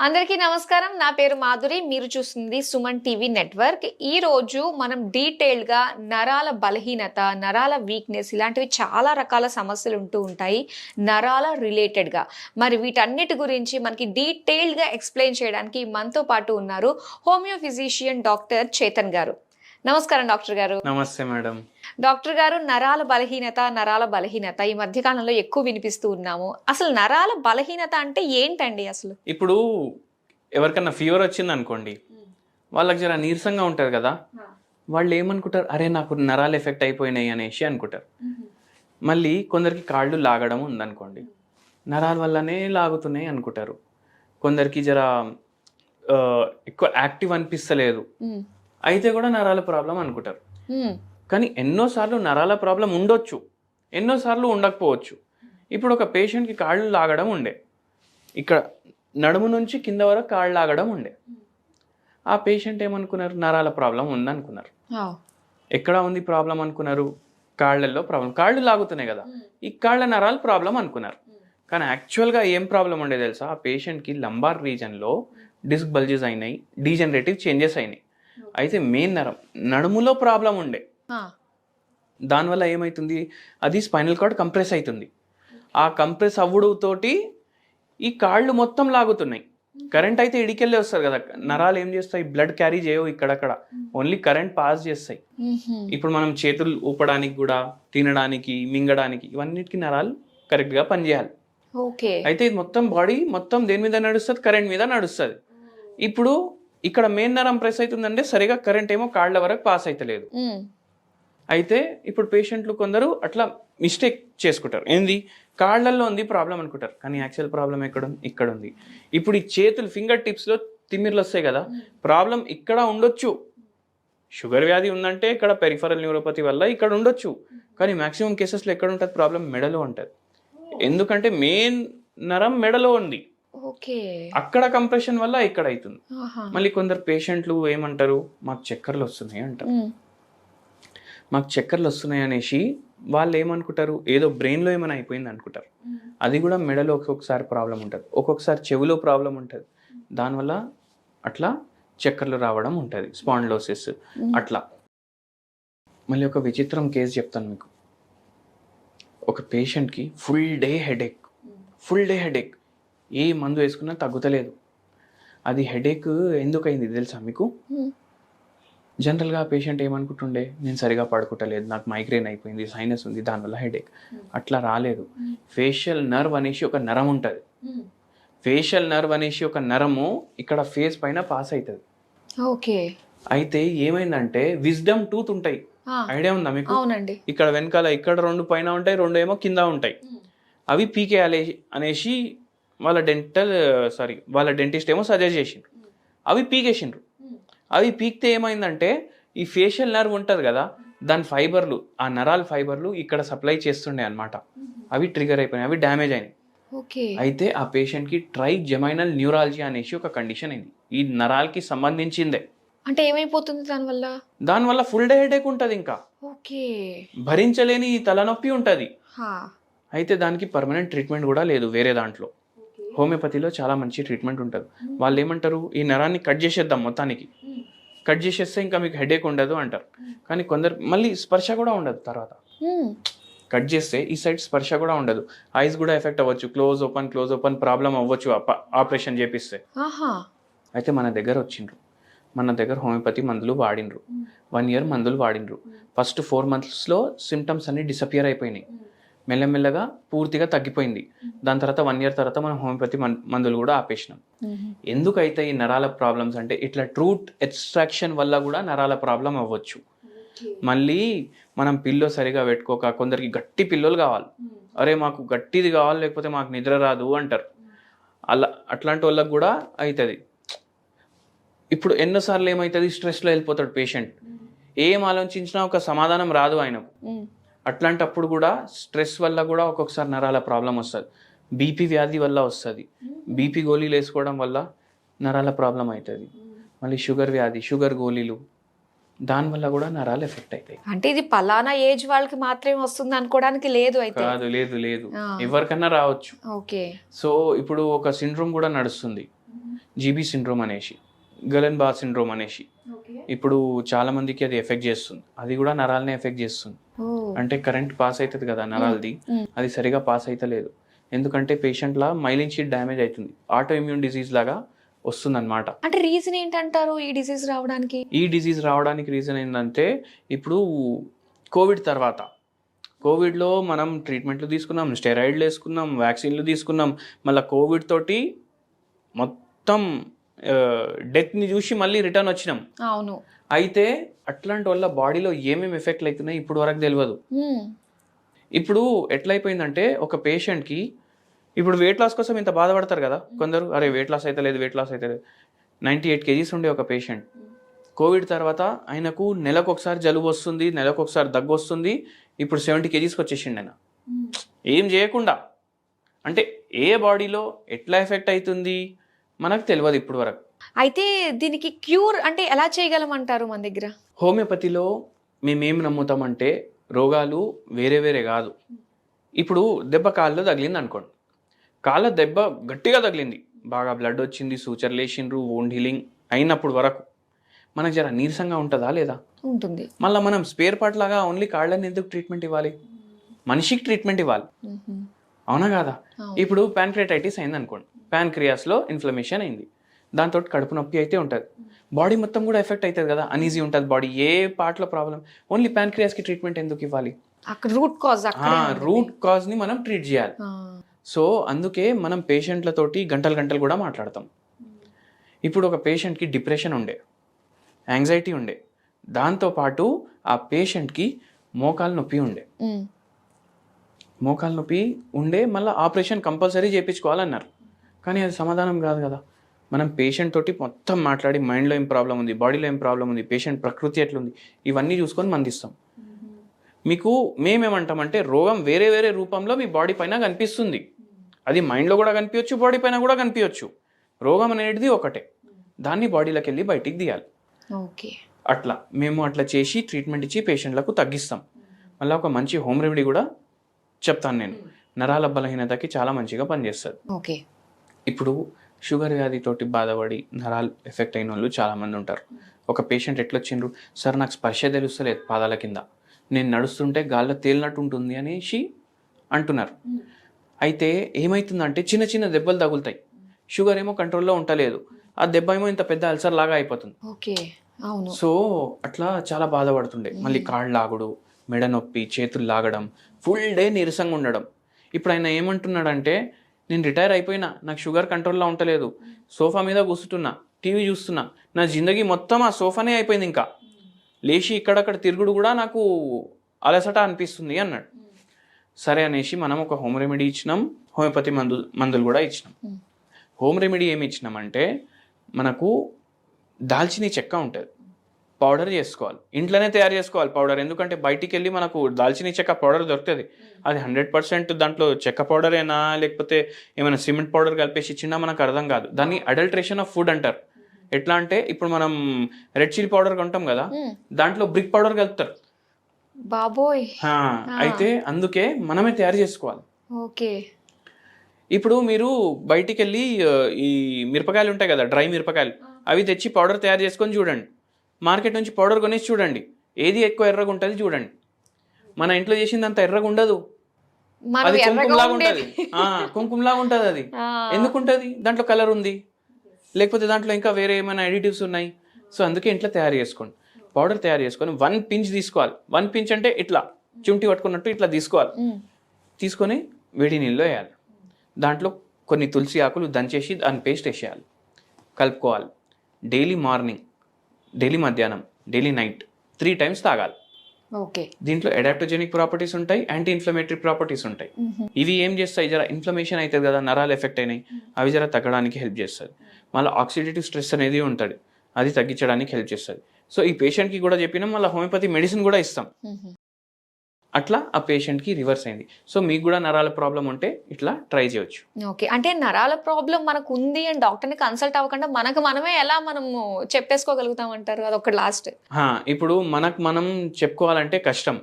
అందరికీ నమస్కారం. నా పేరు మాధురి. మీరు చూస్తుంది సుమన్ టీవీ నెట్వర్క్. ఈ రోజు మనం డీటెయిల్డ్గా నరాల బలహీనత నరాల వీక్నెస్ ఇలాంటివి చాలా రకాల సమస్యలు ఉంటూ ఉంటాయి. నరాల రిలేటెడ్గా. మరి వీటన్నిటి గురించి మనకి డీటెయిల్డ్గా ఎక్స్ప్లెయిన్ చేయడానికి మనతో పాటు ఉన్నారు హోమియో ఫిజిషియన్ డాక్టర్ చేతన్ గారు. నమస్కారం డాక్టర్ గారు. నమస్తే మేడం. డాక్టర్ గారు నరాల బలహీనత నరాల బలహీనత ఈ మధ్య కాలంలో ఎక్కువ వినిపిస్తూ ఉన్నాము. అసలు నరాల బలహీనత అంటే ఏంటండి అసలు? ఇప్పుడు ఎవరికన్నా ఫీవర్ వచ్చింది అనుకోండి వాళ్ళకి జర నీరసంగా ఉంటుంది కదా వాళ్ళు ఏమనుకుంటారు? అరే నాకు నరాలు ఎఫెక్ట్ అయిపోయినాయి అనేసి అనుకుంటారు. మళ్ళీ కొందరికి కాళ్ళు లాగడం ఉందనుకోండి నరాల వల్లనే లాగుతున్నాయి అనుకుంటారు. కొందరికి జర ఎక్కువ యాక్టివ్ అనిపిస్తలేదు. అయితే కూడా నరాల ప్రాబ్లం అనుకుంటారు. కానీ ఎన్నోసార్లు నరాల ప్రాబ్లం ఉండొచ్చు. ఎన్నోసార్లు ఉండకపోవచ్చు. ఇప్పుడు ఒక పేషెంట్కి కాళ్ళు లాగడం ఉండే. ఇక్కడ నడుము నుంచి కింద వరకు కాళ్ళు లాగడం ఉండే. ఆ పేషెంట్ ఏమనుకున్నారు? నరాల ప్రాబ్లం ఉందనుకున్నారు. ఎక్కడ ఉంది ప్రాబ్లం అనుకున్నారు? కాళ్ళల్లో ప్రాబ్లం. కాళ్ళు లాగుతున్నాయి కదా. ఈ కాళ్ళ నరాలు ప్రాబ్లం అనుకున్నారు. కానీ యాక్చువల్గా ఏం ప్రాబ్లం ఉండే తెలుసా? ఆ పేషెంట్కి లంబార్ రీజన్లో డిస్క్ బల్జెస్ అయినాయి డీజనరేటివ్ చేంజెస్ అయినాయి. అయితే మెయిన్ నరం నడుములో ప్రాబ్లం ఉండే. దానివల్ల ఏమవుతుంది అది స్పైనల్ కార్డ్ కంప్రెస్ అవుతుంది ఆ కంప్రెస్ అవ్వడుతోటి ఈ కాళ్ళు మొత్తం లాగుతున్నాయి. కరెంట్ అయితే ఇడికెళ్ళే వస్తారు కదా. నరాలు ఏం చేస్తాయి? బ్లడ్ క్యారీ చేయవు ఇక్కడక్కడ. ఓన్లీ కరెంట్ పాస్ చేస్తాయి. ఇప్పుడు మనం చేతులు ఊపడానికి కూడా తినడానికి మింగడానికి ఇవన్నిటికీ నరాలు కరెక్ట్గా పనిచేయాలి. ఓకే. అయితే ఇది మొత్తం బాడీ మొత్తం దేని మీద నడుస్తుంది? కరెంట్ మీద నడుస్తుంది. ఇప్పుడు ఇక్కడ మెయిన్ నరం ప్రెస్ అవుతుందంటే సరిగా కరెంట్ ఏమో కాళ్ళ వరకు పాస్ అవుతలేదు. అయితే ఇప్పుడు పేషెంట్లు కొందరు అట్లా మిస్టేక్ చేసుకుంటారు. ఏంది? కాళ్ళల్లో ఉంది ప్రాబ్లం అనుకుంటారు. కానీ యాక్చువల్ ప్రాబ్లం ఎక్కడ ఉంది? ఇక్కడ ఉంది ఇప్పుడు ఈ చేతులు ఫింగర్ టిప్స్లో తిమ్మిర్లు వస్తాయి కదా. ప్రాబ్లం ఇక్కడ ఉండొచ్చు. షుగర్ వ్యాధి ఉందంటే ఇక్కడ పెరిఫరల్ న్యూరోపతి వల్ల ఇక్కడ ఉండొచ్చు. కానీ మాక్సిమం కేసెస్లో ఎక్కడ ఉంటుంది? ప్రాబ్లం మెడలో ఉంటుంది. ఎందుకంటే మెయిన్ నరం మెడలో ఉంది. ఓకే. అక్కడ కంప్రెషన్ వల్ల ఇక్కడ అవుతుంది. మళ్ళీ కొందరు పేషెంట్లు ఏమంటారు? మాకు చక్కర్లు వస్తున్నాయి అంటారు. మాకు చక్కర్లు వస్తున్నాయి అనేసి వాళ్ళు ఏమనుకుంటారు? ఏదో బ్రెయిన్లో ఏమైనా అయిపోయింది అనుకుంటారు. అది కూడా మెడలో ఒక్కొక్కసారి ప్రాబ్లం ఉంటుంది. ఒక్కొక్కసారి చెవిలో ప్రాబ్లం ఉంటుంది. దానివల్ల అట్లా చక్కర్లు రావడం ఉంటుంది. స్పాండ్లోసిస్ అట్లా. మళ్ళీ ఒక విచిత్రం కేసు చెప్తాను మీకు. ఒక పేషెంట్కి full day headache. Full day headache. ఏ మందు వేసుకున్నా తగ్గుతలేదు. అది హెడేక్ ఎందుకైంది తెలుసా మీకు. జనరల్గా పేషెంట్ ఏమనుకుంటుండే నేను సరిగా పడుకుంటలేదు నాకు మైగ్రేన్ అయిపోయింది సైనస్ ఉంది దానివల్ల హెడేక్ అట్లా రాలేదు. ఫేషియల్ నర్వ్ అనేసి ఒక నరం ఉంటుంది. ఫేషియల్ నర్వ్ అనేసి ఒక నరము ఇక్కడ ఫేస్ పైన పాస్ అవుతుంది ఓకే. అయితే ఏమైందంటే విజ్డమ్ టూత్ ఉంటాయి. ఐడియా ఉందా మీకు? అవునండి. ఇక్కడ వెనకాల ఇక్కడ రెండు పైన ఉంటాయి రెండు ఏమో కింద ఉంటాయి. అవి పీకేయాలి అనేసి వాళ్ళ డెంటల్ సారీ వాళ్ళ డెంటిస్ట్ ఏమో సజెస్ట్ చేసిండ్రు అవి పీకేసిండ్రు అవి పీకితే ఏమైందంటే ఈ ఫేషియల్ నర్వ్ ఉంటుంది కదా దాని ఫైబర్లు ఆ నరాల ఫైబర్లు ఇక్కడ సప్లై చేస్తుండే అన్నమాట. అవి ట్రిగర్ అయిపోయినాయి అవి డ్యామేజ్ అయినాయి. ఓకే. అయితే ఆ పేషెంట్కి ట్రై జెమైనల్ న్యూరాలజీ అనేసి ఒక కండిషన్ అయింది. ఈ నరాలకి సంబంధించిందే. అంటే ఏమైపోతుంది దానివల్ల? దానివల్ల ఫుల్ డే హెడేక్ ఉంటుంది ఇంకా. ఓకే. భరించలేని ఈ తలనొప్పి ఉంటుంది. అయితే దానికి పర్మనెంట్ ట్రీట్మెంట్ కూడా లేదు వేరే దాంట్లో. హోమియోపతిలో చాలా మంచి ట్రీట్మెంట్ ఉంటుంది. వాళ్ళు ఏమంటారు ఈ నరాన్ని కట్ చేసేద్దాం మొత్తానికి. కట్ చేసేస్తే ఇంకా మీకు హెడేక్ ఉండదు అంటారు. కానీ కొందరు మళ్ళీ స్పర్శ కూడా ఉండదు తర్వాత. కట్ చేస్తే ఈ సైడ్ స్పర్శ కూడా ఉండదు. ఐస్ కూడా ఎఫెక్ట్ అవ్వచ్చు. Close open close open problem అవ్వచ్చు ఆపరేషన్ చేపిస్తే. అయితే మన దగ్గర వచ్చిండ్రు. మన దగ్గర హోమియోపతి మందులు వాడిండ్రు. వన్ ఇయర్ మందులు వాడిండ్రు. ఫస్ట్ ఫోర్ మంత్స్లో సిమ్టమ్స్ అన్ని డిసపియర్ అయిపోయినాయి. మెల్లమెల్లగా పూర్తిగా తగ్గిపోయింది. దాని తర్వాత వన్ ఇయర్ తర్వాత మనం హోమియోపతి మందులు కూడా ఆపేసినాం. ఎందుకైతే ఈ నరాల ప్రాబ్లమ్స్ అంటే ఇట్లా ట్రూట్ ఎక్స్ట్రాక్షన్ వల్ల కూడా నరాల ప్రాబ్లం అవ్వచ్చు. మళ్ళీ మనం పిల్లో సరిగా పెట్టుకోక కొందరికి గట్టి పిల్లోలు కావాలి. అరే మాకు గట్టిది కావాలి లేకపోతే మాకు నిద్ర రాదు అంటారు. అలా అట్లాంటి వాళ్ళకి కూడా అవుతుంది ఇప్పుడు ఎన్నోసార్లు ఏమవుతుంది స్ట్రెస్లో వెళ్ళిపోతాడు పేషెంట్ ఏం ఆలోచించినా ఒక సమాధానం రాదు ఆయనకు. అట్లాంటప్పుడు కూడా స్ట్రెస్ వల్ల కూడా ఒక్కొక్కసారి నరాల ప్రాబ్లం వస్తుంది. బీపీ వ్యాధి వల్ల వస్తుంది. బీపీ గోళీలు వేసుకోవడం వల్ల నరాల ప్రాబ్లం అవుతుంది మళ్ళీ షుగర్ వ్యాధి షుగర్ గోళీలు దానివల్ల కూడా నరాలు ఎఫెక్ట్ అవుతాయి అంటే ఇది పలానా ఏజ్ వాళ్ళకి మాత్రమే వస్తుంది అనుకోవడానికి లేదు అయితే? కాదు లేదు లేదు. ఎవరికన్నా రావచ్చు. ఓకే. సో ఇప్పుడు ఒక సిండ్రోమ్ కూడా నడుస్తుంది. జీబీ సిండ్రోమ్ అనేసి గలన్ బార్ సిండ్రోమ్ అనేసి. ఇప్పుడు చాలా మందికి అది ఎఫెక్ట్ చేస్తుంది. అది కూడా నరాలనే ఎఫెక్ట్ చేస్తుంది. అంటే కరెంట్ పాస్ అవుతుంది కదా నరాలది. అది సరిగా పాస్ అవుతలేదు ఎందుకంటే పేషెంట్ల మైలిన్ షీట్ డ్యామేజ్ అవుతుంది. ఆటో ఇమ్యూన్ డిసీజ్ లాగా వస్తుంది అనమాట అంటే రీజన్ ఏంటంటారు ఈ డిసీజ్ రావడానికి? ఈ డిసీజ్ రావడానికి రీజన్ ఏంటంటే ఇప్పుడు కోవిడ్ తర్వాత కోవిడ్లో మనం ట్రీట్మెంట్లు తీసుకున్నాం స్టెరాయిడ్లు వేసుకున్నాం వ్యాక్సిన్లు తీసుకున్నాం మళ్ళీ కోవిడ్ తోటి మొత్తం డెత్ని చూసి మళ్ళీ రిటర్న్ వచ్చినాం. అవును. అయితే అట్లాంటి వల్ల బాడీలో ఏమేమి ఎఫెక్ట్లు అవుతున్నాయి ఇప్పుడు వరకు తెలియదు. ఇప్పుడు ఎట్లయిపోయిందంటే ఒక పేషెంట్కి ఇప్పుడు వెయిట్ లాస్ కోసం ఇంత బాధపడతారు కదా. కొందరు అరే వెయిట్ లాస్ అయితే లేదు వెయిట్ లాస్ అయితే లేదు. నైంటీ ఎయిట్ కేజీస్ ఉండే ఒక పేషెంట్. కోవిడ్ తర్వాత ఆయనకు నెలకు ఒకసారి జలుబు వస్తుంది నెలకు ఒకసారి దగ్గు వస్తుంది ఇప్పుడు సెవెంటీ కేజీస్కి వచ్చేసిండు ఆయన. ఏం చేయకుండా. అంటే ఏ బాడీలో ఎట్లా ఎఫెక్ట్ అవుతుంది మనకు తెలియదు ఇప్పుడు వరకు. అయితే దీనికి క్యూర్ అంటే ఎలా చేయగలం అంటారు మన దగ్గర? హోమియోపతిలో మేమేం నమ్ముతామంటే రోగాలు వేరే వేరే కాదు. ఇప్పుడు దెబ్బ కాళ్ళు తగిలింది అనుకోండి. కాళ్ళ దెబ్బ గట్టిగా తగిలింది. బాగా బ్లడ్ వచ్చింది సూచర్ లేచిండ్రు ఓన్ హీలింగ్ అయినప్పుడు వరకు. మనకు జర నీరసంగా ఉంటుందా లేదా? ఉంటుంది. మళ్ళీ మనం స్పేర్ పార్ట్ లాగా ఓన్లీ కాళ్ళని ఎందుకు ట్రీట్మెంట్ ఇవ్వాలి? మనిషికి ట్రీట్మెంట్ ఇవ్వాలి. అవునా కాదా. ఇప్పుడు ప్యాన్క్రియాటైటిస్ అయింది అనుకోండి ప్యాన్క్రియాస్లో ఇన్ఫ్లమేషన్ అయింది. దాంతో కడుపు నొప్పి అయితే ఉంటుంది. బాడీ మొత్తం కూడా ఎఫెక్ట్ అవుతుంది కదా అన్ఈజీ ఉంటుంది బాడీ ఏ పార్ట్లో ప్రాబ్లం ఓన్లీ ప్యాన్క్రియాస్కి ట్రీట్మెంట్ ఎందుకు ఇవ్వాలి? రూట్ కాజ్ రూట్ కాజ్ని మనం ట్రీట్ చేయాలి. సో అందుకే మనం పేషెంట్లతోటి గంటలు గంటలు కూడా మాట్లాడతాం. ఇప్పుడు ఒక పేషెంట్కి డిప్రెషన్ ఉండే యాంగ్జైటీ ఉండే దాంతోపాటు ఆ పేషెంట్కి మోకాలు నొప్పి ఉండే. మోకాలు నొప్పి ఉండే మళ్ళీ ఆపరేషన్ కంపల్సరీ చేయించుకోవాలన్నారు. కానీ అది సమాధానం కాదు కదా. మనం పేషెంట్ తోటి మొత్తం మాట్లాడి మైండ్లో ఏం ప్రాబ్లం ఉంది బాడీలో ఏం ప్రాబ్లం ఉంది పేషెంట్ ప్రకృతి ఎట్లుంది ఇవన్నీ చూసుకొని మందిస్తాం. మీకు మేమేమంటామంటే రోగం వేరే వేరే రూపంలో మీ బాడీ పైన కనిపిస్తుంది. అది మైండ్లో కూడా కనిపించవచ్చు బాడీ పైన కూడా కనిపించవచ్చు రోగం అనేది ఒకటే. దాన్ని బాడీలోకి వెళ్ళి బయటికి తీయాలి. ఓకే. అట్లా మేము అట్లా చేసి ట్రీట్మెంట్ ఇచ్చి పేషెంట్లకు తగ్గిస్తాం. మళ్ళీ ఒక మంచి హోమ్ రెమెడీ కూడా చెప్తాను నేను. నరాల బలహీనతకి చాలా మంచిగా పనిచేస్తుంది. ఓకే. ఇప్పుడు షుగర్ వ్యాధితోటి బాధపడి నరాలు ఎఫెక్ట్ అయిన వాళ్ళు చాలామంది ఉంటారు. ఒక పేషెంట్ ఎట్లా వచ్చిండ్రు సార్ నాకు స్పర్శ తెలుస్తలేదు పాదాల కింద. నేను నడుస్తుంటే గాల్లో తేలినట్టు ఉంటుంది అనేసి అంటున్నారు. అయితే ఏమవుతుందంటే చిన్న చిన్న దెబ్బలు తగులుతాయి. షుగర్ ఏమో కంట్రోల్లో ఉంటలేదు. ఆ దెబ్బ ఏమో ఇంత పెద్ద అల్సర్ లాగా అయిపోతుంది. ఓకే అవును. సో అట్లా చాలా బాధపడుతుండే. మళ్ళీ కాళ్ళు లాగుడు మెడ నొప్పి చేతులు లాగడం ఫుల్ డే నీరసంగా ఉండడం. ఇప్పుడు ఆయన ఏమంటున్నాడంటే నేను రిటైర్ అయిపోయినా నాకు షుగర్ కంట్రోల్లో ఉంటలేదు. సోఫా మీద కూర్చుంటున్నా టీవీ చూస్తున్నా నా జిందగీ మొత్తం ఆ సోఫానే అయిపోయింది ఇంకా. లేచి ఇక్కడక్కడ తిరుగుడు కూడా నాకు అలసట అనిపిస్తుంది అన్నాడు. సరే అనేసి మనం ఒక హోమ్ రెమెడీ ఇచ్చినాం హోమియోపతి మందు మందులు కూడా ఇచ్చినాం. హోమ్ రెమెడీ ఏమి ఇచ్చినామంటే మనకు దాల్చిని చెక్క ఉంటుంది. పౌడర్ చేసుకోవాలి. ఇంట్లోనే తయారు చేసుకోవాలి పౌడర్. ఎందుకంటే బయటికి వెళ్ళి మనకు దాల్చిని చెక్క పౌడర్ దొరుకుతుంది. అది హండ్రెడ్ పర్సెంట్ దాంట్లో చెక్క పౌడరేనా లేకపోతే ఏమైనా సిమెంట్ పౌడర్ కలిపేసి ఇచ్చినా మనకు అర్థం కాదు. దాన్ని అడల్ట్రేషన్ ఆఫ్ ఫుడ్ అంటారు. ఎట్లా అంటే ఇప్పుడు మనం రెడ్ చిల్లీ పౌడర్ కొంటాం కదా. దాంట్లో బ్రిక్ పౌడర్ కలుపుతారు. బాబోయ్. అయితే అందుకే మనమే తయారు చేసుకోవాలి. ఓకే. ఇప్పుడు మీరు బయటికి వెళ్ళి ఈ మిరపకాయలు ఉంటాయి కదా డ్రై మిరపకాయలు అవి తెచ్చి పౌడర్ తయారు చేసుకొని చూడండి. మార్కెట్ నుంచి పౌడర్ కొనేసి చూడండి. ఏది ఎక్కువ ఎర్రగా ఉంటుంది చూడండి. మన ఇంట్లో చేసింది అంత ఎర్రగా ఉండదు. అది కుంకుమలాగా ఉంటుంది. కుంకుమలాగా ఉంటుంది అది. ఆ, ఎందుకు ఉంటుంది దాంట్లో కలర్ ఉంది. లేకపోతే దాంట్లో ఇంకా వేరే ఏమైనా ఎడిటివ్స్ ఉన్నాయి? సో అందుకే ఇంట్లో తయారు చేసుకోండి. పౌడర్ తయారు చేసుకొని వన్ పించ్ తీసుకోవాలి. వన్ పించ్ అంటే ఇట్లా. చుంటి పట్టుకున్నట్టు ఇట్లా తీసుకోవాలి. తీసుకొని వేడి నీళ్ళు వేయాలి. దాంట్లో కొన్ని తులసి ఆకులు దంచేసి దాని పేస్ట్ వేసేయాలి. కలుపుకోవాలి. డైలీ మార్నింగ్ డైలీ మధ్యాహ్నం డైలీ నైట్ త్రీ టైమ్స్ తాగాలి. ఓకే. దీంట్లో అడాప్టోజెనిక్ ప్రాపర్టీస్ ఉంటాయి యాంటీ ఇన్ఫ్లమేటరీ ప్రాపర్టీస్ ఉంటాయి. ఇవి ఏం చేస్తాయి? జర ఇన్ఫ్లమేషన్ అవుతుంది కదా నరాలు ఎఫెక్ట్ అయినాయి అవి జర తగ్గడానికి హెల్ప్ చేస్తుంది మళ్ళీ ఆక్సిడేటివ్ స్ట్రెస్ అనేది ఉంటుంది అది తగ్గించడానికి హెల్ప్ చేస్తుంది. సో ఈ పేషెంట్కి కూడా చెప్పినాం మళ్ళీ హోమియోపతి మెడిసిన్ కూడా ఇస్తాం. అట్లా ఆ పేషెంట్కి రివర్స్ అయింది. సో మీకు కూడా నరాల ప్రాబ్లం ఉంటే ఇట్లా ట్రై చేయొచ్చు. ఓకే. అంటే నరాల ప్రాబ్లం మనకు ఉంది అని డాక్టర్ని కన్సల్ట్ అవ్వకుండా మనకు మనమే ఎలా మనము చెప్పేసుకోగలుగుతాం అంటారు? అది ఒకటి లాస్ట్. హా, ఇప్పుడు మనకు మనం చెప్పుకోవాలంటే కష్టం.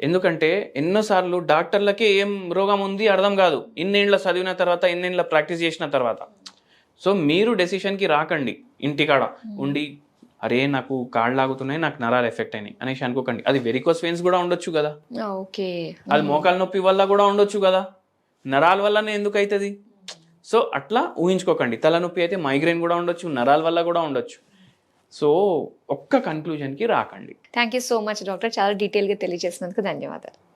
ఎందుకంటే ఎన్నోసార్లు డాక్టర్లకే ఏం రోగం ఉంది అర్థం కాదు. ఇన్నేళ్ళ చదివిన తర్వాత ఇన్నేళ్ళ ప్రాక్టీస్ చేసిన తర్వాత. సో మీరు డెసిషన్కి రాకండి. ఇంటికాడ ఉండి అరే నాకు కాళ్ళు లాగుతున్నాయి నాకు నరాలు ఎఫెక్ట్ అయినాయి అనేసి అనుకోకండి. అది వెరికోస్ వెయిన్స్ కూడా ఉండొచ్చు కదా. ఓకే. అది మోకాలు నొప్పి వల్ల కూడా ఉండొచ్చు కదా. నరాల వల్లనే ఎందుకు అవుతుంది సో అట్లా ఊహించుకోకండి. తలనొప్పి అయితే మైగ్రేన్ కూడా ఉండొచ్చు నరాల వల్ల కూడా ఉండొచ్చు. సో ఒక్క కన్క్లూజన్కి రాకండి. Thank you so much doctor చాలా డీటెయిల్గా తెలియజేసినందుకు ధన్యవాదాలు.